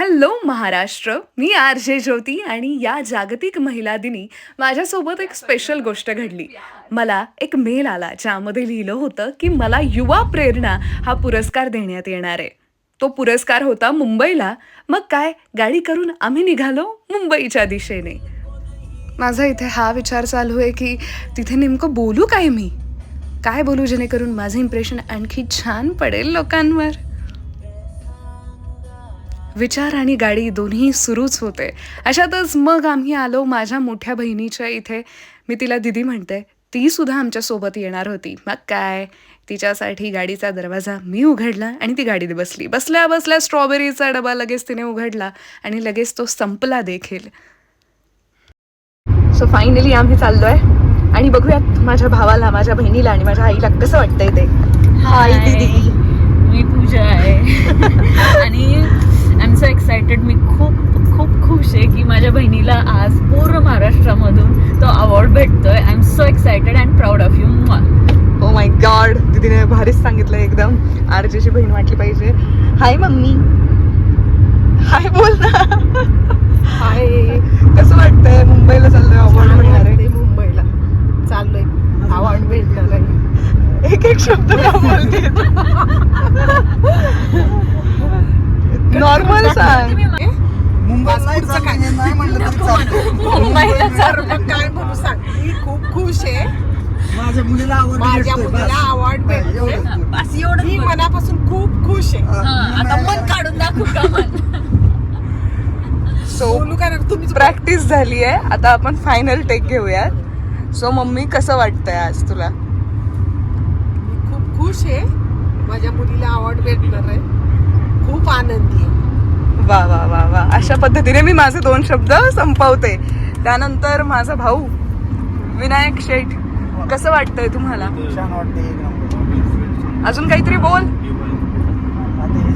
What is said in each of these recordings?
Hello Maharashtra मी R J ज्योती आणि या जागतिक महिला दिनी माझ्यासोबत एक स्पेशल गोष्ट घडली. मला एक मेल आला ज्यामध्ये लिहिलं होतं की मला युवा प्रेरणा हा पुरस्कार देण्यात येणार आहे. तो पुरस्कार होता मुंबईला. मग काय गाडी करून आम्ही निघालो मुंबईच्या दिशेने. माझा इथे हा विचार चालू आहे की तिथे नेमकं बोलू काय मी? काय बोलू जेणेकरून माझं इम्प्रेशन आणखी छान पडेल लोकांवर? विचार आणि गाडी दोन्ही सुरूच होते. अशातच मग आम्ही आलो माझ्या मोठ्या बहिणीच्या इथे. मी तिला दिदी म्हणते ती सुद्धा आमच्यासोबत येणार होती. मग काय? तिच्यासाठी गाडीचा दरवाजा मी उघडला आणि ती गाडीत बसली. बसल्या बसल्या स्ट्रॉबेरीचा डबा लगेच तिने उघडला आणि लगेच तो संपला देखील. सो फायनली आम्ही चाललोय. आणि बघूयात माझ्या भावाला माझ्या बहिणीला आणि माझ्या आईला कसं वाटतंय ते. हाय. दीदी. मी पूजा आहे. आणि आय एम सो एक्सायटेड मी खूप खूप खुश आहे की माझ्या बहिणीला आज पूर्ण महाराष्ट्रामधून तो अवॉर्ड भेटतोय. I am so excited and proud of you oh my god दीदीने भारीच सांगितलं एकदम. आरजेची बहीण वाटली पाहिजे. हाय मम्मी. हाय बोल ना. हाय कसं वाटतंय? मुंबईला चाललोय अवॉर्ड मिळणार आहे मुंबईला. चाललोय. अवॉर्ड भेटणार आहे. एक एक शब्द का बोलते नॉर्मल सांग मुंबईला नाही म्हणलं तरी चालतं. मुंबईला तर मग काय म्हणू सांग? मी खूप खुश आहे. माझ्या मुलीला आवड माझ्या मुलीला अवॉर्ड भेटतोय. बस एवढं मी मनापासून खूप खुश आहे. आता मन काढून दाखवू का मन सो बोलू का ना तुम्हीच प्रॅक्टिस झाली आहे. आता आपण फायनल टेक घेऊयात. सो मम्मी कसं वाटतंय आज तुला? मी खूप खुश आहे. माझ्या मुलीला अवॉर्ड भेटणार आहे. खूप आनंदी आहे. वा वा वा वा. अशा पद्धतीने मी माझे दोन शब्द संपवते. त्यानंतर माझा भाऊ विनायक शेठ कसं वाटतंय तुम्हाला? छान वाटते एक नंबर. अजून काहीतरी बोल? आता हे काय?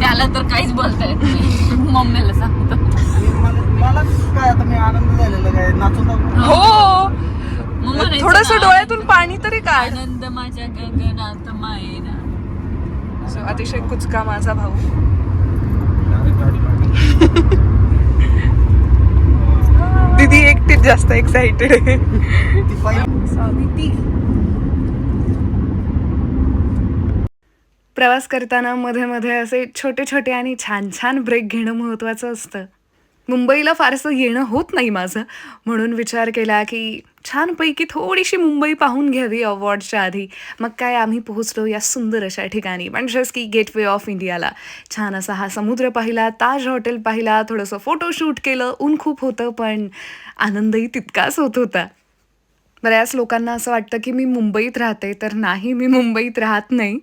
त्याला तर काहीच बोलता येत नाही. मम्मीला सांगतो. मी- मला मला काय आता मी आनंद झालेला काय नाचून दाखवून. हो. मग म्हणायचं थोडस ना, डोळ्यातून पाणी तरी काढ. आनंद माझ्या गगनात मायना. अतिशय कुचका माझा भाऊ. दीदी एकटीच जास्त एक्साइटेड आहे. प्रवास करताना मध्ये मध्ये असे छोटे छोटे आणि छान छान ब्रेक घेणं महत्त्वाचं असतं. मुंबईला फारसं येणं होत नाही माझं. म्हणून विचार केला की छानपैकी थोडीशी मुंबई पाहून घ्यावी अवॉर्डच्या आधी. मग काय आम्ही पोहोचलो या सुंदर अशा ठिकाणी म्हणजेच की गेटवे ऑफ इंडियाला. छान असा हा समुद्र पाहिला ताज हॉटेल पाहिला थोडंसं फोटोशूट केलं ऊन खूप होतं पण आनंदही तितकाच होत होता. बऱ्याच लोकांना असं वाटतं की मी मुंबईत राहते तर नाही मी मुंबईत राहत नाही.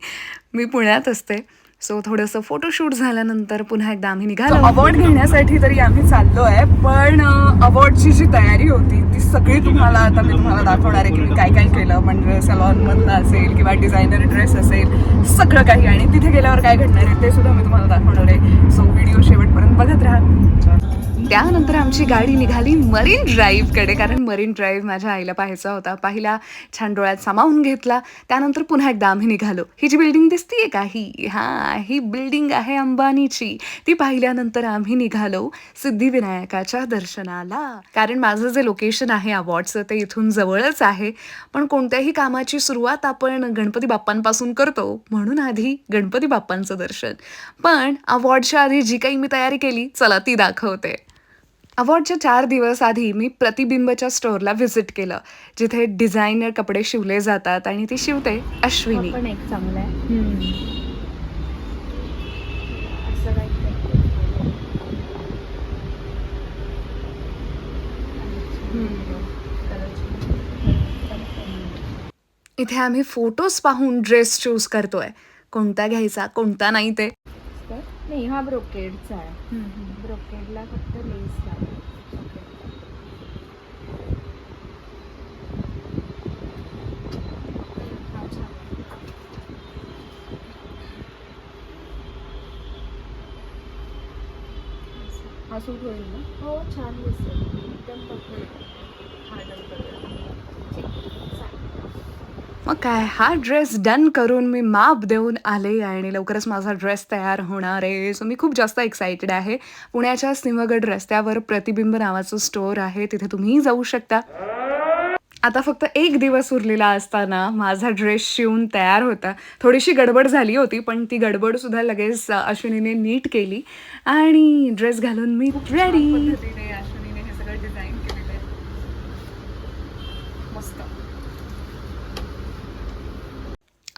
मी पुण्यात असते. सो थोडंसं फोटोशूट झाल्यानंतर पुन्हा एकदा आम्ही निघालो. अवॉर्ड घेण्यासाठी तरी आम्ही चाललो आहे पण अवॉर्डची जी तयारी होती ती सगळी तुम्हाला आता मी तुम्हाला दाखवणार आहे की मी काय काय केलं. म्हणजे सलॉनमधलं असेल किंवा डिझायनर ड्रेस असेल सगळं काही. आणि तिथे गेल्यावर काय घडणार आहे ते सुद्धा मी तुम्हाला दाखवणार आहे. सो व्हिडिओ शेवटपर्यंत बघत राहा. त्यानंतर आमची गाडी निघाली मरीन ड्राईव्हकडे कारण मरीन ड्राईव्ह माझ्या आईला पाहायचा होता. पाहिला छान डोळ्यात सामावून घेतला. त्यानंतर पुन्हा एकदा आम्ही निघालो. ही जी बिल्डिंग दिसतीये का? ही हां. ही बिल्डिंग आहे अंबानीची. ती पाहिल्यानंतर आम्ही निघालो सिद्धिविनायकाच्या दर्शनाला. कारण माझं जे लोकेशन आहे अवॉर्डचं ते इथून जवळच आहे. पण कोणत्याही कामाची सुरुवात आपण गणपती बाप्पांपासून करतो. म्हणून आधी गणपती बाप्पांचं दर्शन. पण अवॉर्डच्या आधी जी काही मी तयारी केली चला ती दाखवते. अवॉर्डच्या चार दिवस आधी मी प्रतिबिंबच्या स्टोअरला व्हिजिट केलं. जिथे डिझायनर कपडे शिवले जातात आणि ती शिवते अश्विनी. पण एक चांगला आहे. इथे आम्ही फोटोज पाहून ड्रेस चूज करतोय. कोणता घ्यायचा कोणता नाही ते. नाही हा ब्रोकेडचा आहे. ब्रोकेडला फक्त लेस लागेल. हा सूट होईल ना? हो छान दिसेल. एकदम मग काय हा ड्रेस डन करून मी माप देऊन आले आणि लवकरच माझा ड्रेस तयार होणार आहे. सो मी खूप जास्त एक्सायटेड आहे. पुण्याच्या सिंहगड रस्त्यावर प्रतिबिंब नावाचं स्टोअर आहे. तिथे तुम्हीही जाऊ शकता. आता फक्त एक दिवस उरलेला असताना माझा ड्रेस शिवून तयार होता. थोडीशी गडबड झाली होती पण ती गडबडसुद्धा लगेच अश्विनीने नीट केली. आणि ड्रेस घालून मी रेडी अश्विनीने हे सगळं डिझाईन केलेलं आहे. मस्त.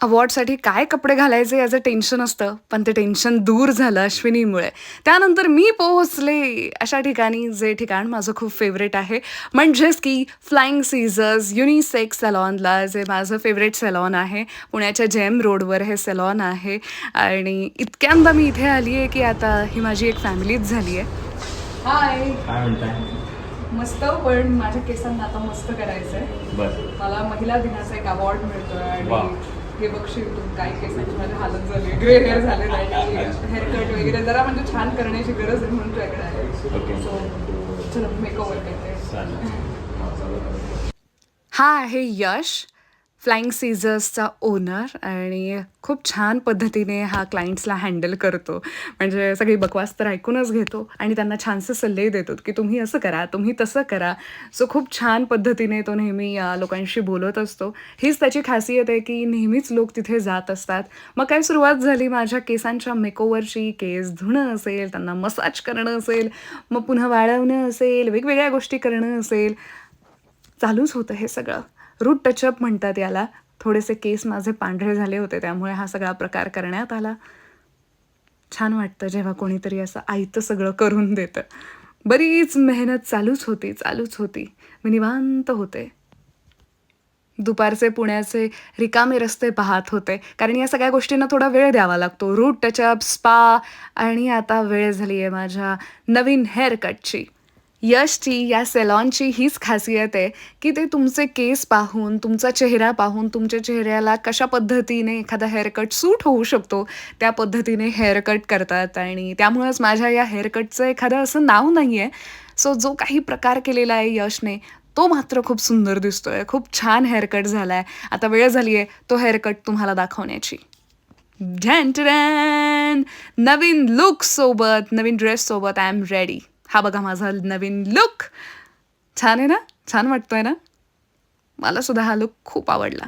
अवॉर्डसाठी काय कपडे घालायचे याचं टेन्शन असतं पण ते टेन्शन दूर झालं अश्विनीमुळे. त्यानंतर मी पोहोचले अशा ठिकाणी जे ठिकाण माझं खूप फेवरेट आहे. म्हणजेच की फ्लाइंग सीझर्स युनिसेक्स सलॉनला जे माझं फेवरेट सलॉन आहे. पुण्याच्या जेम रोडवर हे सलॉन आहे. आणि इतक्यांदा मी इथे आली आहे की आता ही माझी एक फॅमिलीच झाली आहे हाय मस्त पण माझ्या केसांना आता मस्त करायचं आहे मला महिला दिनाचा एक अवॉर्ड मिळतोय वा. आणि हे बघशील तू काय केसांची माझी हालत झाली. ग्रे हेअर झाले आणि हेअरकट वगैरे जरा म्हणजे छान करण्याची गरज आहे म्हणून तुझ्याकडे आहे. ओके सो चलो मेकओव्हर करते. हा आहे यश. फ्लाइंग सीझर्सचा ओनर आणि खूप छान पद्धतीने हा क्लायंट्सला हँडल करतो. म्हणजे सगळी बकवास तर ऐकूनच घेतो आणि त्यांना छानसे सल्ले देतो की तुम्ही असं करा तुम्ही तसं करा. सो खूप छान पद्धतीने तो नेहमी लोकांशी बोलत असतो. हीच त्याची खासियत आहे की नेहमीच लोक तिथे जात असतात. मग काय सुरुवात झाली? माझ्या केसांच्या मेकओवरची केस धुणं असेल त्यांना मसाज करणं असेल मग पुन्हा वाळवणं असेल वेगवेगळ्या गोष्टी करणं असेल. चालूच होतं हे सगळं. रूट टचअप म्हणतात याला. थोडेसे केस माझे पांढरे झाले होते त्यामुळे हा सगळा प्रकार करण्यात आला. छान वाटतं जेव्हा कोणीतरी असं आईतं सगळं करून देतं. बरीच मेहनत चालूच होती चालूच होती. मी निवांत होते. दुपारचे पुण्याचे रिकामे रस्ते पाहत होते. कारण या सगळ्या गोष्टींना थोडा वेळ द्यावा लागतो. रूट टचअप स्पा आणि आता वेळ झाली आहे माझ्या नवीन हेअरकटची. यशची या सेलॉनची हीच खासियत आहे की ते तुमचे केस पाहून तुमचा चेहरा पाहून तुमच्या चेहऱ्याला कशा पद्धतीने एखादा हेअरकट सूट होऊ शकतो त्या पद्धतीने हेअरकट करतात. आणि त्यामुळेच माझ्या या हेअरकटचं एखादं असं नाव नाही आहे सो जो काही प्रकार केलेला आहे यशने तो मात्र खूप सुंदर दिसतोय. खूप छान हेअरकट झाला आहे आता वेळ झाली आहे तो हेअरकट तुम्हाला दाखवण्याची. झॅन नवीन लुकसोबत नवीन ड्रेससोबत आय एम रेडी हा बघा माझा नवीन लुक छान आहे ना? छान वाटतोय ना? मला सुद्धा हा लुक खूप आवडला.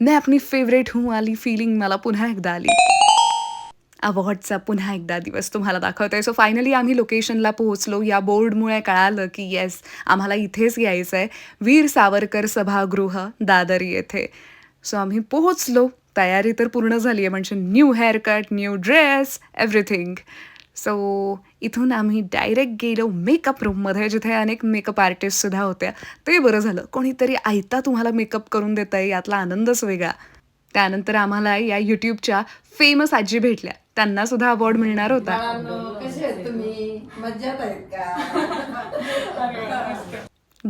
मैं आपली फेवरेट हूँ आली फिलिंग मला पुन्हा एकदा आली. अवॉर्डचा पुन्हा एकदा दिवस तुम्हाला दाखवतोय. सो फायनली आम्ही लोकेशनला पोहोचलो. या बोर्डमुळे कळालं की येस आम्हाला इथेच यायचं आहे वीर सावरकर सभागृह दादर येथे. सो आम्ही पोहोचलो. तयारी तर पूर्ण झाली आहे म्हणजे new haircut new dress everything so इथून आम्ही डायरेक्ट गेलो मेकअप रूममध्ये जिथे अनेक मेकअप आर्टिस्टसुद्धा होत्या. ते बरं झालं. कोणीतरी आयता तुम्हाला मेकअप करून देत आहे यातला आनंदच वेगळा. त्यानंतर आम्हाला या यूट्यूबच्या फेमस आजी भेटल्या. त्यांना सुद्धा अवॉर्ड मिळणार होता.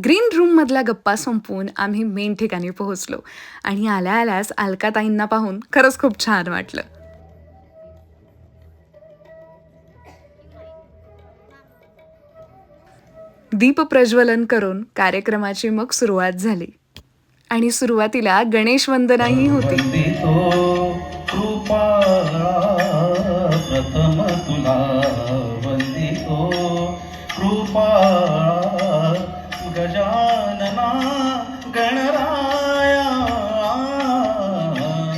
ग्रीन रूममधल्या गप्पा संपवून आम्ही मेन ठिकाणी पोहोचलो. आणि आल्या आल्यास अलकाताईंना पाहून खरंच खूप छान वाटलं. दीप प्रज्वलन करून कार्यक्रमाची मग सुरुवात झाली. आणि सुरुवातीला गणेश वंदनाही होती. वंदितो कृपाळा प्रथम तुला. वंदितो कृपाळा गजानना गणराया.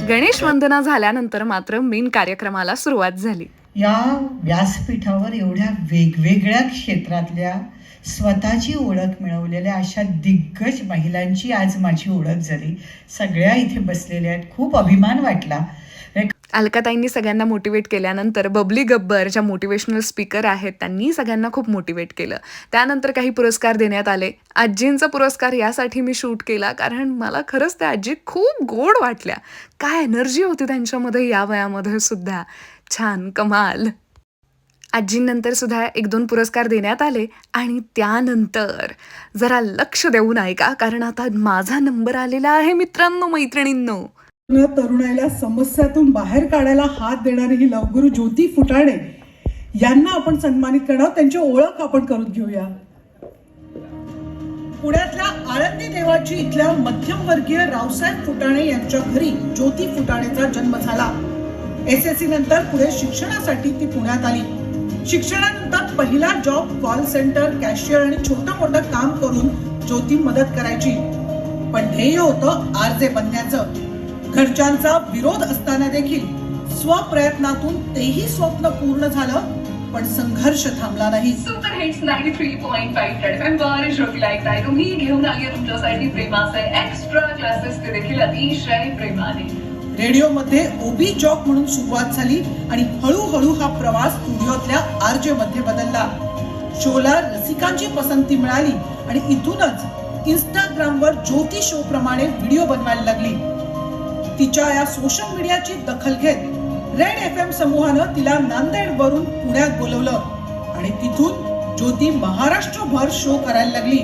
गणेश वंदना झाल्यानंतर मात्र मेन कार्यक्रमाला सुरुवात झाली. या व्यासपीठावर एवढ्या वेगवेगळ्या क्षेत्रातल्या स्वतःची ओळख मिळवलेल्या अशा दिग्गज महिलांची आज माझी ओळख झाली. सगळ्या इथे बसलेल्या आहेत. खूप अभिमान वाटला. अलकाताईंनी सगळ्यांना मोटिवेट केल्यानंतर बबली गब्बर ज्या मोटिवेशनल स्पीकर आहेत त्यांनी सगळ्यांना खूप मोटिवेट केलं. त्यानंतर काही पुरस्कार देण्यात आले. आजींचा पुरस्कार यासाठी मी शूट केला कारण मला खरंच त्या आजी खूप गोड वाटल्या. काय एनर्जी होती त्यांच्यामध्ये या वयामध्ये सुद्धा. छान कमाल. आजींनंतर सुद्धा एक दोन पुरस्कार देण्यात आले आणि त्यानंतर जरा लक्ष देऊन ऐका कारण आता माझा नंबर आलेला आहे मित्रांनो मैत्रिणींनो. तरुणाईला समस्यातून बाहेर काढायला हात देणारी ही लवगुरू ज्योती फुटाणे यांना आपण सन्मानित करणार त्यांची ओळख आपण करून घेऊया. पुण्यातल्या आळंदी देवाची इथल्या मध्यमवर्गीय रावसाहेब फुटाणे यांच्या घरी ज्योती फुटाणेचा जन्म झाला. एस एस सी नंतर पुढे शिक्षणासाठी ती पुण्यात आली. शिक्षणानंतर पहिला जॉब कॉल सेंटर कॅशियर आणि छोटं मोठं काम करून ज्योती मदत करायची. पण ध्येय होतं आरजे बनण्याचं. घरच्यांचा विरोध असताना देखील स्वप्रयत्नातून तेही स्वप्न पूर्ण झालं पण संघर्ष थांबला नाही. Super hits ninety three point five red FM वर श्रोती लाईक तुम्ही घेऊन आली तुमच्यासाठी प्रेमाचे एक्स्ट्रा क्लासेस ते देखील अतिशय प्रेमाने. रेडिओमध्ये ओबी जॉब म्हणून सुरुवात झाली आणि हळूहळू हा प्रवास स्टुडिओतल्या आरजे मध्ये बदलला. शोला रसिकांची पसंती मिळाली आणि इथूनच इंस्टाग्रामवर ज्योती शो प्रमाणे व्हिडिओ बनवायला लागली. तिच्या या सोशल मीडियाची दखल घेत रेड एफ एम समूहानं तिला नांदेड वरून पुण्यात बोलवलं आणि तिथून ज्योती महाराष्ट्रभर शो करायला लागली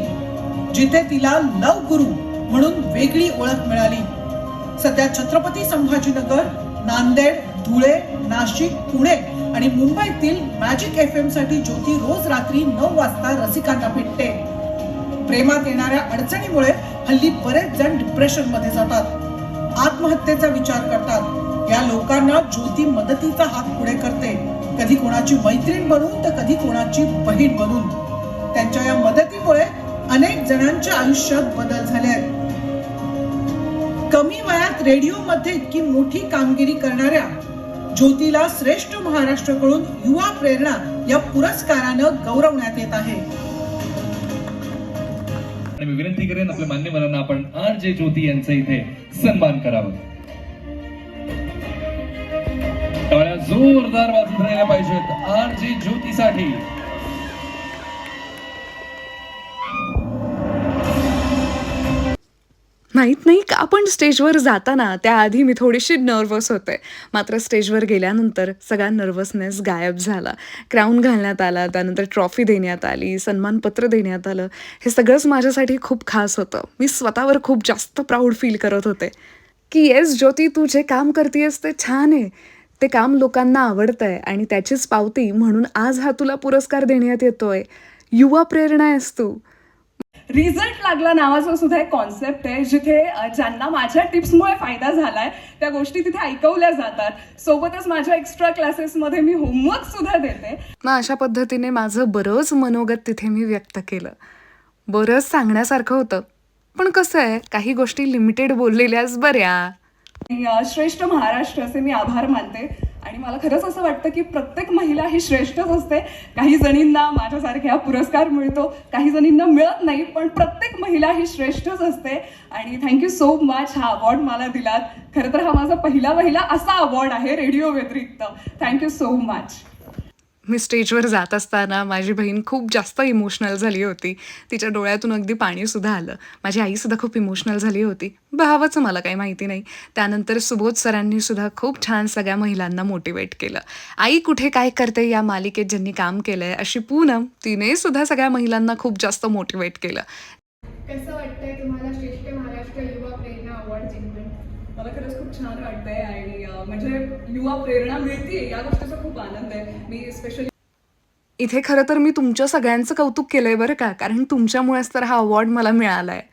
जिथे तिला लव गुरु म्हणून वेगळी ओळख मिळाली. सध्या छत्रपती संभाजीनगर नांदेड धुळे नाशिक पुणे आणि मुंबईतील मॅजिक एफ एमसाठी ज्योती रोज रात्री नऊ वाजता रसिकांना भेटते. प्रेमात येणाऱ्या अडचणीमुळे हल्ली बरेच जण डिप्रेशनमध्ये जातात. आत्महत्येचा विचार करतात. या लोकांना ज्योती मदतीचा हात पुढे करते. कधी कोणाची मैत्रीण बनून तर कधी कोणाची बहीण बनून. त्यांच्या या मदतीमुळे अनेक जणांच्या आयुष्यात बदल झाले आहेत. रेडिओमध्ये इतकी मोठी कामगिरी करणाऱ्या ज्योतीला श्रेष्ठ महाराष्ट्राकडून युवा प्रेरणा या पुरस्कारानं गौरवण्यात येत आहे. आणि मी विनंती करेन आपल्या मान्यवरांना आपण आर जे ज्योती यांचं इथे सन्मान करावं. टाळ्या जोरदार वाजत राहिल्या पाहिजेत आर जे ज्योतीसाठी. माहीत नाही का पण स्टेजवर जाताना त्याआधी मी थोडीशी नर्वस होते. मात्र स्टेजवर गेल्यानंतर सगळा नर्वसनेस गायब झाला. क्राऊन घालण्यात आला त्यानंतर ट्रॉफी देण्यात आली सन्मानपत्र देण्यात आलं. हे सगळंच माझ्यासाठी खूप खास होतं. मी स्वतःवर खूप जास्त प्राऊड फील करत होते. की येस ज्योती तू जे काम करतेस ते छान आहे. ते काम लोकांना आवडतंय आणि त्याचीच पावती म्हणून आज हा तुला पुरस्कार देण्यात येतोय. युवा प्रेरणा आहेस तू. रिझल्ट लागला नावाचा सुद्धा एक कॉन्सेप्ट आहे जिथे ज्यांना माझ्या टिप्समुळे फायदा झालाय त्या गोष्टी तिथे ऐकवल्या जातात. सोबतच माझ्या एक्स्ट्रा क्लासेसमध्ये मी होमवर्क सुद्धा देते. मग अशा पद्धतीने माझं बरंच मनोगत तिथे मी व्यक्त केलं. बरंच सांगण्यासारखं होतं. पण कसं आहे काही गोष्टी लिमिटेड बोललेल्याच बऱ्या. श्रेष्ठ महाराष्ट्र असे मी आभार मानते. आणि मला खरंच असं वाटतं की प्रत्येक महिला ही श्रेष्ठच असते. काही जणींना माझ्यासारख्या पुरस्कार मिळतो काही जणींना मिळत नाही पण प्रत्येक महिला ही श्रेष्ठच असते. आणि थँक्यू सो मच हा अवॉर्ड मला दिलात. खरं तर हा माझा पहिला पहिला असा अवॉर्ड आहे रेडिओ व्यतिरिक्त. थँक्यू सो मच मी स्टेजवर जात असताना माझी बहीण खूप जास्त इमोशनल झाली होती. तिच्या डोळ्यातून अगदी पाणीसुद्धा आलं. माझी आईसुद्धा खूप इमोशनल झाली होती. भावाचं मला काही माहिती नाही. त्यानंतर सुबोध सरांनी सुद्धा खूप छान सगळ्या महिलांना मोटिवेट केलं. आई कुठे काय करते या मालिकेत ज्यांनी काम केलं आहे अशी पूनम तिने सुद्धा सगळ्या महिलांना खूप जास्त मोटिवेट केलं. कसं वाटतंय तुम्हाला श्रेष्ठ महाराष्ट्र युवा प्रेरणा अवॉर्ड जिंकून? मला खरंच खूप छान वाटतंय आणि म्हणजे युवा प्रेरणा मिळते या गोष्टीचा खूप आनंद आहे. मी स्पेशली इथे खरं तर मी तुमच्या सगळ्यांचं कौतुक केलंय बरं का? कारण तुमच्यामुळेच तर हा अवॉर्ड मला मिळाला आहे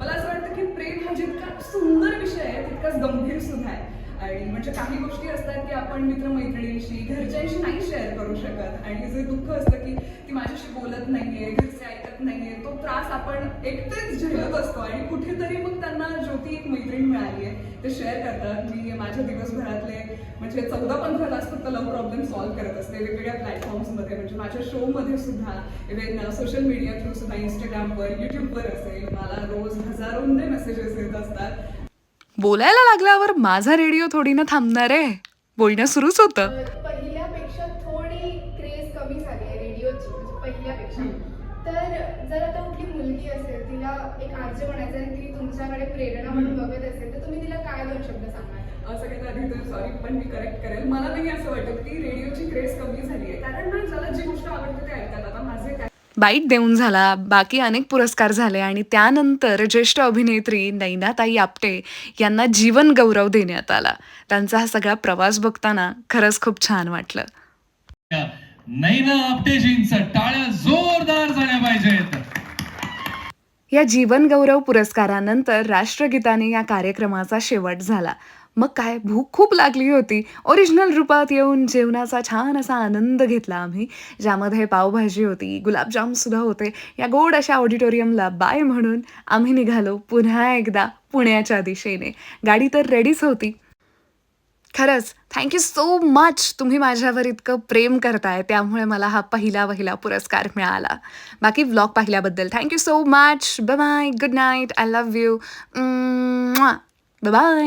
मला असं वाटतं की प्रेम हा जितका सुंदर विषय आहे तितकाच गंभीर सुद्धा आहे. आणि म्हणजे काही गोष्टी असतात की आपण मित्रमैत्रिणींशी घरच्यांशी नाही शेअर करू शकत. आणि जे दुःख असतं की ती माझ्याशी बोलत नाहीये घरचे ऐकत नाहीये तो त्रास आपण एकटेच झेलत असतो. आणि कुठेतरी मग त्यांना ज्योती एक मैत्रीण मिळाली ते शेअर करतात मी माझ्या दिवसभरातले म्हणजे चौदा पंधरा तास फक्त लव्ह प्रॉब्लेम सॉल्व्ह करत असते. वेगवेगळ्या प्लॅटफॉर्म्समध्ये म्हणजे माझ्या शोमध्ये सुद्धा इव्हन सोशल मीडिया थ्रू सुद्धा इंस्टाग्रामवर युट्यूबवर असेल मला रोज हजारोंचे मेसेजेस येत असतात. बोलायला लागल्यावर माझा रेडिओ थोडी ना थांबणार आहे. बोलणं सुरूच होतं. पहिल्यापेक्षा थोडी क्रेज कमी झाली आहे रेडिओची म्हणजे पहिल्यापेक्षा. तर जर आता कुठली मुलगी असेल तिला एक म्हणायचं आणि ती तुमच्याकडे प्रेरणा म्हणून बघत असेल तर तुम्ही तिला काय दोन शब्द सांगाल अं, सगळ्यात आधी तर सॉरी पण मी करेक्ट करेल. मला नाही असं वाटत की रेडिओची क्रेज कमी झाली आहे कारण ना ज्याला जी गोष्ट आवडते ते ऐकतात. आता माझे काय बाईट देऊन झाला. बाकी अनेक पुरस्कार झाले. आणि त्यानंतर ज्येष्ठ अभिनेत्री नैनाताई आपटे यांना जीवन गौरव देण्यात आला. त्यांचा हा सगळा प्रवास बघताना खरंच खूप छान वाटलं. नैना आपटेजींचं टाळ्या जोरदार झाल्या पाहिजेत. या जीवन गौरव पुरस्कारानंतर राष्ट्रगीताने या कार्यक्रमाचा शेवट झाला. मग काय? भूक खूप लागली होती. ओरिजिनल रूपात येऊन जेवणाचा छान असा आनंद घेतला आम्ही ज्यामध्ये पावभाजी होती गुलाबजामसुद्धा होते. या गोड अशा ऑडिटोरियमला बाय म्हणून आम्ही निघालो पुन्हा एकदा पुण्याच्या दिशेने. गाडी तर रेडीच होती. खरंच थँक्यू सो मच तुम्ही माझ्यावर इतकं प्रेम करताय त्यामुळे मला हा पहिला पहिला पुरस्कार मिळाला. बाकी व्लॉग पाहिल्याबद्दल thank you so much bye good night I love you bye